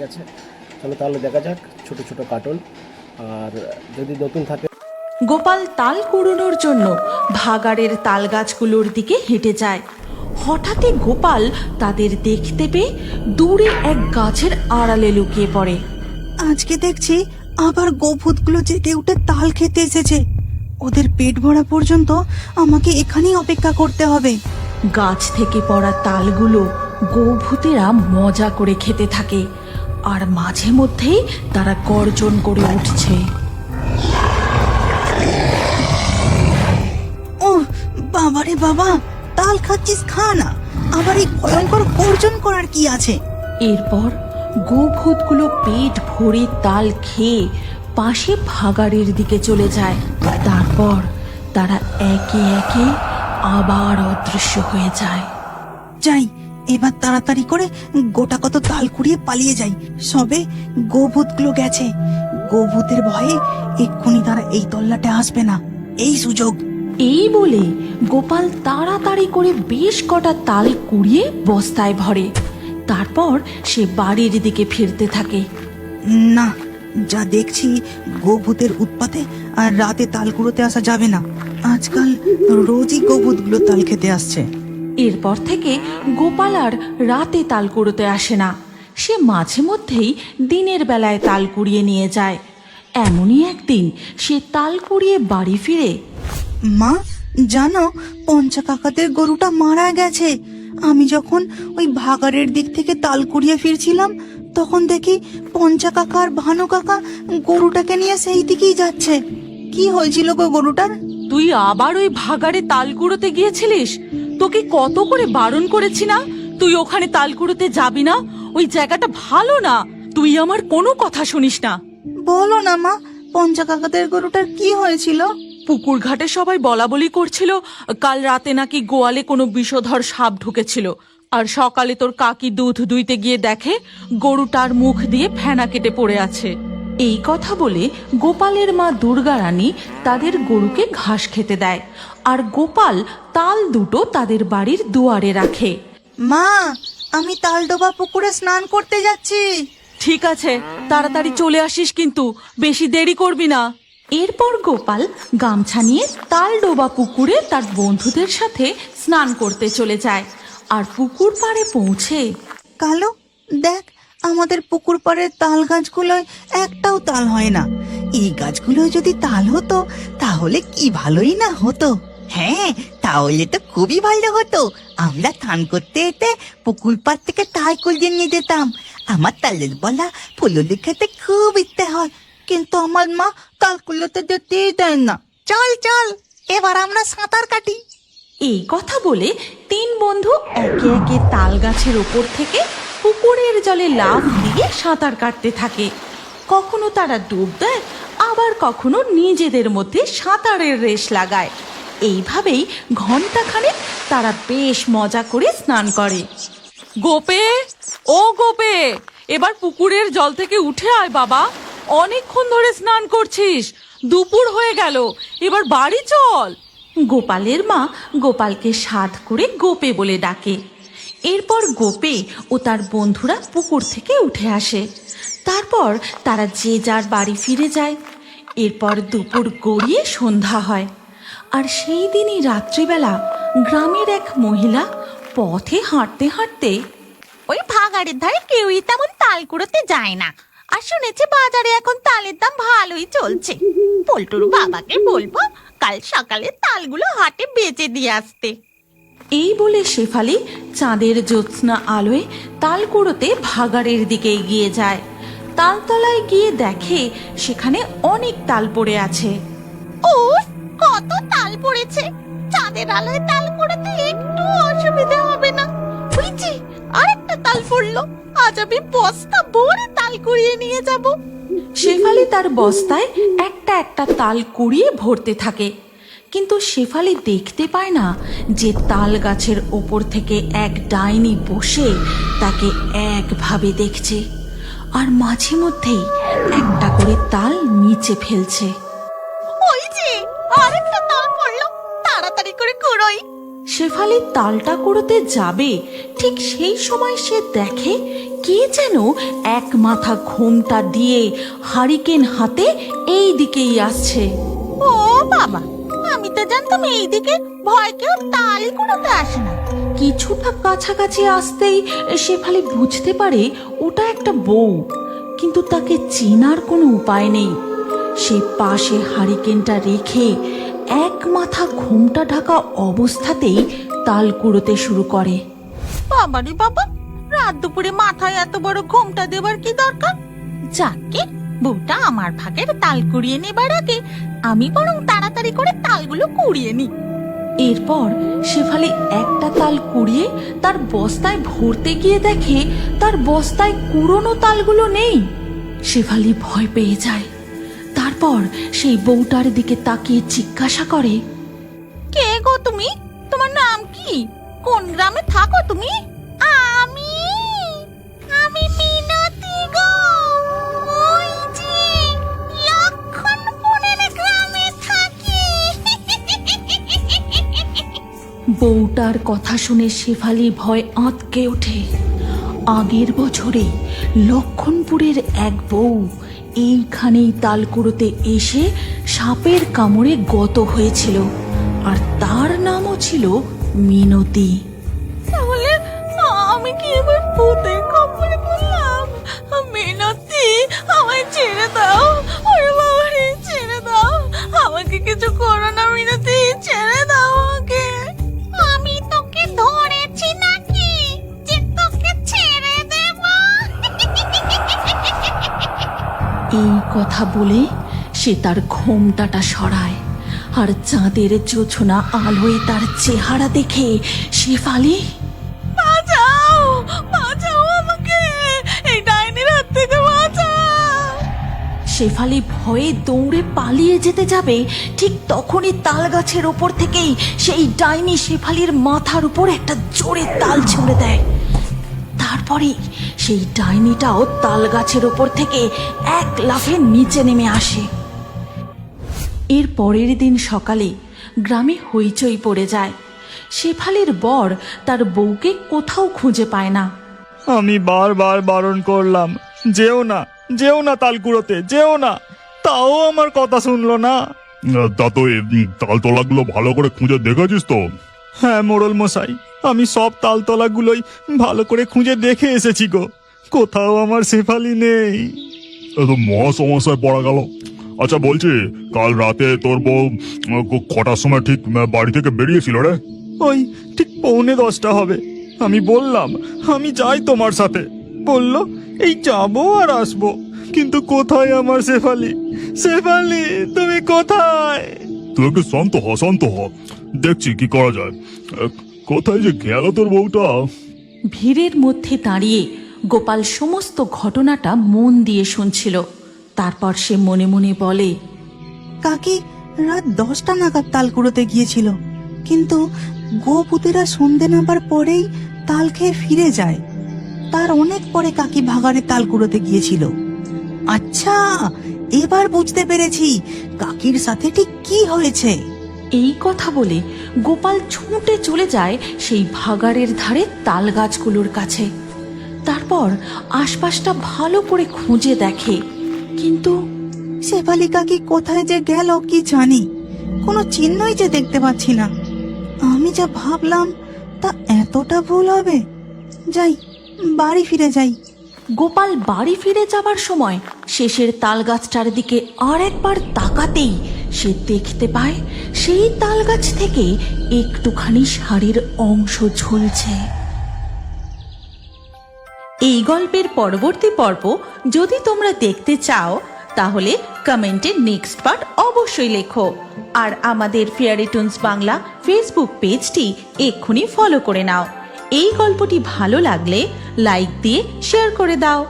ঠিক আছে? চলো তাহলে দেখা যাক ছোট ছোট কার্টুন আর যদি নতুন থাকে গোপাল তাল কুড়োনোর জন্য ভাগাড়ের তাল গাছগুলোর দিকে হেঁটে যায়। হঠাৎই গোপাল তাদের দেখতে পেয়ে দূরে এক গাছের আড়ালে লুকিয়ে পড়ে। আজকে দেখছি আবার গোভূতগুলো জেগে উঠে তাল খেতে এসেছে। ওদের পেট ভরা পর্যন্ত আমাকে এখানেই অপেক্ষা করতে হবে। গাছ থেকে পড়া তালগুলো গোভূতেরা মজা করে খেতে থাকে। আর মাঝে মধ্যেই তারা গর্জন করে উঠছে। ও বাবারে বাবা তাল খাচ্ছিস খা না। আবার এই ভয়ঙ্কর গর্জন করার কি আছে? এরপর গোভূতগুলো পেট ভরে তাল খেয়ে পাশে ভাগাড়ের দিকে চলে যায়। তারপর তারা একে একে আবার অদৃশ্য হয়ে যায়। যাই এবার তাড়াতাড়ি করে গোটা কত তাল কুড়িয়ে পালিয়ে যাই। সবে গোভূতগুলো গেছে। গোভূতের ভয়ে এক্ষুনি তারা এই তল্লাটে আসবে না। এই সুযোগ। এই বলে গোপাল তাড়াতাড়ি করে বেশ কটা তাল কুড়িয়ে বস্তায় ভরে। তারপর সে বাড়ির দিকে ফিরতে থাকে। না যা দেখছি গোভূতের উৎপাতে আর রাতে তাল কুড়োতে আসা যাবে না। আজকাল রোজই গোভূতগুলো তাল খেতে আসছে। এরপর থেকে গোপাল আর রাতে তাল কুড়োতে আসে না। সে মাঝে মধ্যেই দিনের বেলায় তাল কুড়িয়ে নিয়ে যায়। এমনই একদিন সে তাল কুড়িয়ে বাড়ি ফিরে। মা জানো পঞ্চা কাকাদের গরুটা মারা গেছে। আমি যখন ওই ভাগাড়ের দিক থেকে তাল কুড়িয়ে ফিরছিলাম তখন দেখি পঞ্চা কাকা আর ভানু কাকা গরুটাকে নিয়ে সেই দিকেই যাচ্ছে। কি হয়েছিল গো গরুটার? তুই আবার ওই ভাগাড়ে তাল কুড়োতে গিয়েছিলিস? তোকে কত করে বারণ করেছি না? তুই ওখানে তাল কুড়োতে যাবি না? ওই জায়গাটা ভালো না। তুই আমার কোনো কথা শুনিস না। বলো না মা পঞ্চা কাকাদের গরুটার কি হয়েছিল? পুকুর ঘাটে সবাই বলা বলি করছিল কাল রাতে নাকি গোয়ালে কোনো বিষধর সাপ ঢুকেছিল। আর সকালে তোর কাকি দুধ দুইতে গিয়ে দেখে গরুটার মুখ দিয়ে ফেনা কেটে পড়ে আছে। এই কথা বলে গোপালের মা দুর্গা রানী তাদের গরুকে ঘাস খেতে দেয় আর গোপাল তাল দুটো তাদের বাড়ির দুয়ারে রাখে। মা আমি তালডোবা পুকুরে স্নান করতে যাচ্ছি। ঠিক আছে তাড়াতাড়ি চলে আসিস কিন্তু বেশি দেরি করবি না। এরপর গোপাল গামছা নিয়ে তালডোবা পুকুরে তার বন্ধুদের সাথে স্নান করতে চলে যায় আর পুকুর পাড়ে পৌঁছে কালো দেখ আমাদের পুকুর পাড়ের তাল গাছগুলোয় একটাও তাল হয় না। এই গাছগুলোয় যদি তাল হতো, তাহলে কি ভালোই না হতো? হ্যাঁ তাহলে তো খুবই ভালো হতো। আমরা ধান করতে এতে পুকুর পাড় থেকে তাল কুলিয়ে নিয়ে যেতাম। আমার তালের বলা ফুলুলি খেতে খুব ইচ্ছে হয়। কিন্তু আমার মা তাল কুলোতে যেতেই দেয় না। চল চল, এবার আমরা সাঁতার কাটি। এই কথা বলে তিন বন্ধু একে একে তাল গাছের ওপর থেকে পুকুরের জলে লাফ দিয়ে সাঁতার কাটতে থাকে। কখনো তারা ডুব দেয়, আবার কখনো নিজেদের মধ্যে সাঁতারের রেশ লাগায়। এইভাবেই ঘন্টাখানেক তারা বেশ মজা করে স্নান করে। গোপে, ও গোপে, এবার পুকুরের জল থেকে উঠে আয় বাবা। অনেকক্ষণ ধরে স্নান করছিস, দুপুর হয়ে গেল, এবার বাড়ি চল। গোপালের মা গোপালকে সাধ করে গোপে বলে ডাকে। এরপর গোপে ও তার বন্ধুরা পুকুর থেকে উঠে আসে। তারপর তারা যে যার বাড়ি ফিরে যায়। এরপর দুপুর গড়িয়ে সন্ধ্যা হয়। আর সেই দিনই রাত্রিবেলা গ্রামের এক মহিলা পথে হাঁটতে হাঁটতে ওই ভাগাড়ের ধারে কেউই তেমন তাল কুড়োতে যায় না। আর শুনেছি বাজারে এখন তালের দাম ভালোই চলছে। পল্টুর বাবাকে বলব কাল সকালে তালগুলো হাটে বেচে দিয়ে আসতে। এই বলে শেফালি চাঁদের জ্যোৎস্না আলোয় তাল কুড়োতে ভাগাড়ের দিকে এগিয়ে যায়। তালতলায় গিয়ে দেখে সেখানে অনেক তাল পড়ে আছে। ও কত তাল পড়েছে। চাঁদের আলোয় তাল কুড়োতে একটু অসুবিধা হবে না। বুঝছি আরেকটা তাল পড়ল। আজ আমি বস্তা ভরে তাল কুড়িয়ে নিয়ে যাব। শেফালি তার বস্তায় একটা একটা তাল কুড়িয়ে ভরতে থাকে। কিন্তু শেফালি দেখতে পায় না যে তাল গাছের ওপর থেকে এক ডাইনি বসে তাকে একভাবে দেখছে আর মাঝে মধ্যেই একটা করে তাল নিচে ফেলছে। ওই যে আরেকটা তাল পড়ল। তাড়াতাড়ি করে কুড়োই শেফালি তালটা কুড়োতে যাবে ঠিক সেই সময় সে দেখে কে যেন এক মাথা ঘোমটা দিয়ে হারিকেন হাতে এই দিকেই আসছে। ও বাবা আমি তো জানতাম এইদিকে ভয় কেউ তাল কুড়োতে আসে না। কিছুটা কাছাকাছি আসতেই সে শেফালি বুঝতে পারে ওটা একটা বউ কিন্তু তাকে চেনার কোনো উপায় নেই। সে পাশে হারিকেনটা রেখে এক মাথা ঘুমটা ঢাকা অবস্থাতেই তাল কুড়োতে শুরু করে। বাবারে বাবা রাত দুপুরে মাথায় এত বড় ঘোমটা দেবার কি দরকার? যাকে বউটা আমার ভাগের তাল কুড়িয়ে নেবার আগে আমি বরং তাড়াতাড়ি করে তালগুলো কুড়িয়ে নিই। এরপর শেফালি একটা তাল কুড়িয়ে তার বস্তায় ভরতে গিয়ে দেখে তার বস্তায় কুড়োনো তালগুলো নেই। শেফালি ভয় পেয়ে যায়। তারপর সেই বউটার দিকে তাকিয়ে জিজ্ঞাসা করে, কে গো তুমি? তোমার নাম কি? কোন গ্রামে থাকো তুমি? বউটার কথা শুনে শেফালি ভয় আঁতকে ওঠে। আগের বছরে লক্ষণপুরের এক বউ এইখানেই তালকুড়োতে এসে সাপের কামড়ে গত হয়েছিল, আর তার নামও ছিল মিনতি। তাহলে আমি কি এবার ভূতের খবরে পড়লাম? মিনতি, আমায় ছেড়ে দাও। কথা বলে সে তার ঘোমটাটা সরায়, আর চাঁদের জোছনা আলোয় তার চেহারা দেখে শেফালি বাঁচাও আমাকে থেকে শেফালি ভয়ে দৌড়ে পালিয়ে যেতে যাবে, ঠিক তখনই তাল গাছের ওপর থেকেই সেই ডাইনি শেফালির মাথার উপর একটা জোরে তাল ছুঁড়ে দেয়। তারপরে সেই ডাইনিটাও তাল গাছের ওপর থেকে এক লাফে নিচে নেমে আসে। এর পরের দিন সকালে গ্রামে হইচই পড়ে যায়। শেফালির বর তার বউকে কোথাও খুঁজে পায় না। আমি বারবার বারণ করলাম যেও না যেও না তালকুড়োতে যেও না তাও আমার কথা শুনলো না। তা তো তালতলাগুলো ভালো করে খুঁজে দেখেছিস তো? হ্যাঁ মোড়ল মশাই আমি সব তালতলাগুলোই ভালো করে খুঁজে দেখে এসেছি গো। কোথাও আমার শেফালি নেই। এ তো মহা সমস্যায় পড়া গেল। আচ্ছা বলছি কাল রাতে তোর বউ ক- কটার সময় ঠিক বাড়ি থেকে বেরিয়েছিল রে? ওই ঠিক পৌনে দশটা হবে। আমি বললাম আমি যাই তোমার সাথে। বলল এই যাব আর আসব। কিন্তু কোথায় আমার শেফালি? শেফালি তুমি কোথায়? তুই একটু শান্ত হ শান্ত হ। দেখছি কি করা যায়। কোথায় যে গেল তোর বউটা? ভিড়ের মধ্যে দাঁড়িয়ে গোপাল সমস্ত ঘটনাটা মন দিয়ে শুনছিল। তারপর সে মনে মনে বলে কাকি রাত দশটা নাগাদ তাল কুড়োতে গিয়েছিল। কিন্তু গোপুতেরা সন্ধে নামার পরেই তাল খেয়ে ফিরে যায়। তার অনেক পরে কাকি ভাগাড়ে তাল কুড়োতে গিয়েছিল। আচ্ছা এবার বুঝতে পেরেছি কাকির সাথে ঠিক কি হয়েছে। এই কথা বলে গোপাল ছুটে চলে যায় সেই ভাগাড়ের ধারে তাল গাছগুলোর কাছে। তারপর আশপাশটা ভালো করে খুঁজে দেখে। কিন্তু শেফালি কাকি কোথায় যে গেল কি জানি। কোনো চিহ্নই যে দেখতে পাচ্ছি না। আমি যা ভাবলাম তা এতটা ভুল হবে। যাই বাড়ি ফিরে যাই। গোপাল বাড়ি ফিরে যাবার সময় শেষের তাল গাছটার দিকে আর একবার তাকাতেই সে দেখতে পায় সেই তাল গাছ থেকে একটুখানি শাড়ির অংশ ঝুলছে। এই গল্পের পরবর্তী পর্ব যদি তোমরা দেখতে চাও, তাহলে কমেন্টে নেক্সট পার্ট অবশ্যই লেখো। আর আমাদের ফেয়ারি টুনস বাংলা ফেসবুক পেজটি এক্ষুনি ফলো করে নাও। এই গল্পটি ভালো লাগলে লাইক দিয়ে শেয়ার করে দাও।